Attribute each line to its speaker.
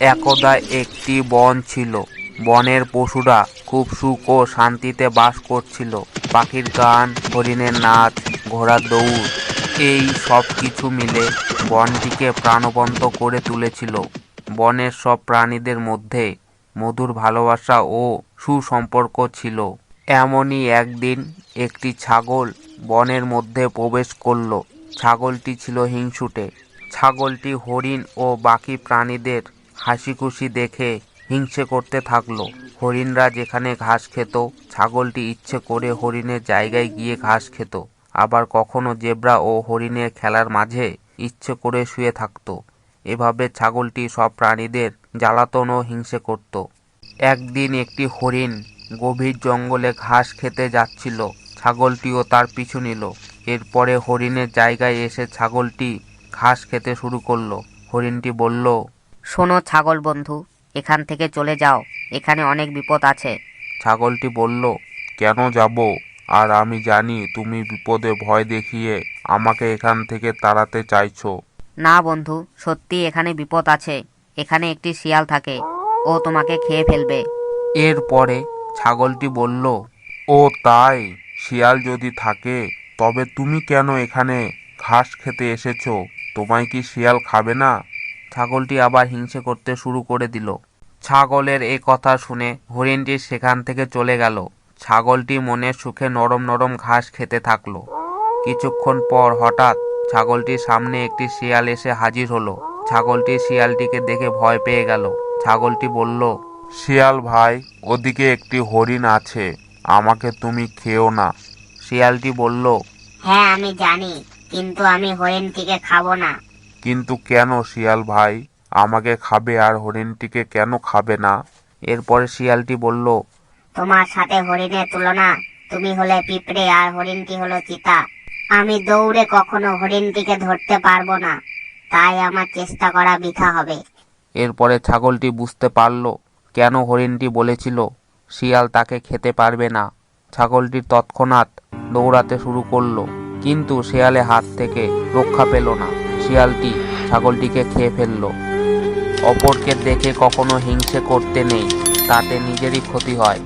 Speaker 1: একদা একটি বন ছিল। বনের পশুরা খুব সুখ ও শান্তিতে বাস করছিল। পাখির গান হরিণের নাচ, ঘোড়ার দৌড়, এই সব কিছু মিলে বনটিকে প্রাণবন্ত করে তুলেছিল। বনের সব প্রাণীদের মধ্যে মধুর ভালোবাসা ও সুসম্পর্ক ছিল। এমনই একদিন একটি ছাগল বনের মধ্যে প্রবেশ করল। ছাগলটি ছিল হিংসুটে। ছাগলটি হরিণ ও বাকি প্রাণীদের হাসি খুশি দেখে হিংসে করতে থাকল। হরিণরা যেখানে ঘাস খেত, ছাগলটি ইচ্ছে করে হরিণের জায়গায় গিয়ে ঘাস খেত। আবার কখনো জেব্রা ও হরিণের খেলার মাঝে ইচ্ছে করে শুয়ে থাকতো। এভাবে ছাগলটি সব প্রাণীদের জ্বালাতন ও হিংসে করত। একদিন একটি হরিণ গভীর জঙ্গলে ঘাস খেতে যাচ্ছিল। ছাগলটিও তার পিছু নিল। এরপরে হরিণের জায়গায় এসে ছাগলটি ঘাস খেতে শুরু করল। হরিণটি বলল
Speaker 2: শোনো ছাগল বন্ধু এখান থেকে চলে যাও এখানে অনেক বিপদ আছে।
Speaker 1: ছাগলটি বলল কেন যাব? আর আমি জানি তুমি বিপদে ভয় দেখিয়ে আমাকে এখান থেকে তাড়াতে চাইছো।
Speaker 2: না বন্ধু সত্যি এখানে বিপদ আছে এখানে একটি শিয়াল থাকে ও তোমাকে খেয়ে ফেলবে।
Speaker 1: এরপরে ছাগলটি বলল ও তাই শিয়াল যদি থাকে তবে তুমি কেন এখানে ঘাস খেতে এসেছ? তোমায় কি শিয়াল খাবে না? ছাগলটি আবার হিংসে করতে শুরু করে দিল। ছাগলের এই কথা শুনে হরিণটি সেখান থেকে চলে গেল। ছাগলটি মনের সুখে নরম নরম ঘাস খেতে থাকল। কিছুক্ষণ পর হঠাৎ ছাগলটির সামনে একটি শিয়াল এসে হাজির হলো। ছাগলটি শিয়ালটিকে দেখে ভয় পেয়ে গেল। ছাগলটি বলল শিয়াল ভাই ওদিকে একটি হরিণ আছে। আমাকে তুমি খেও না। শিয়ালটি বলল
Speaker 3: হ্যাঁ আমি জানি কিন্তু আমি হরিণটিকে খাব না।
Speaker 1: কিন্তু কেন শিয়াল ভাই? আমাকে খাবে আর হরিণটিকে কেন খাবে না? এরপরে শিয়ালটি বলল
Speaker 3: তোমার সাথে হরিণের তুলনা তুমি হলে পিঁপড়ে আর হরিণটি হলো চিতা। আমি দৌড়ে কখনো হরিণটিকে ধরতে পারব না। তাই আমার চেষ্টা করা বৃথা হবে।
Speaker 1: এরপরে ছাগলটি বুঝতে পারল কেন হরিণটি বলেছিল শিয়াল তাকে খেতে পারবে না। ছাগলটি তৎক্ষণাৎ দৌড়াতে শুরু করল কিন্তু শিয়ালে হাত থেকে রক্ষা পেল না। শিয়ালটি ছাগলটিকে খেয়ে ফেলল। অপরকে দেখে কখনো হিংসে করতে নেই তাতে নিজেরই ক্ষতি হয়।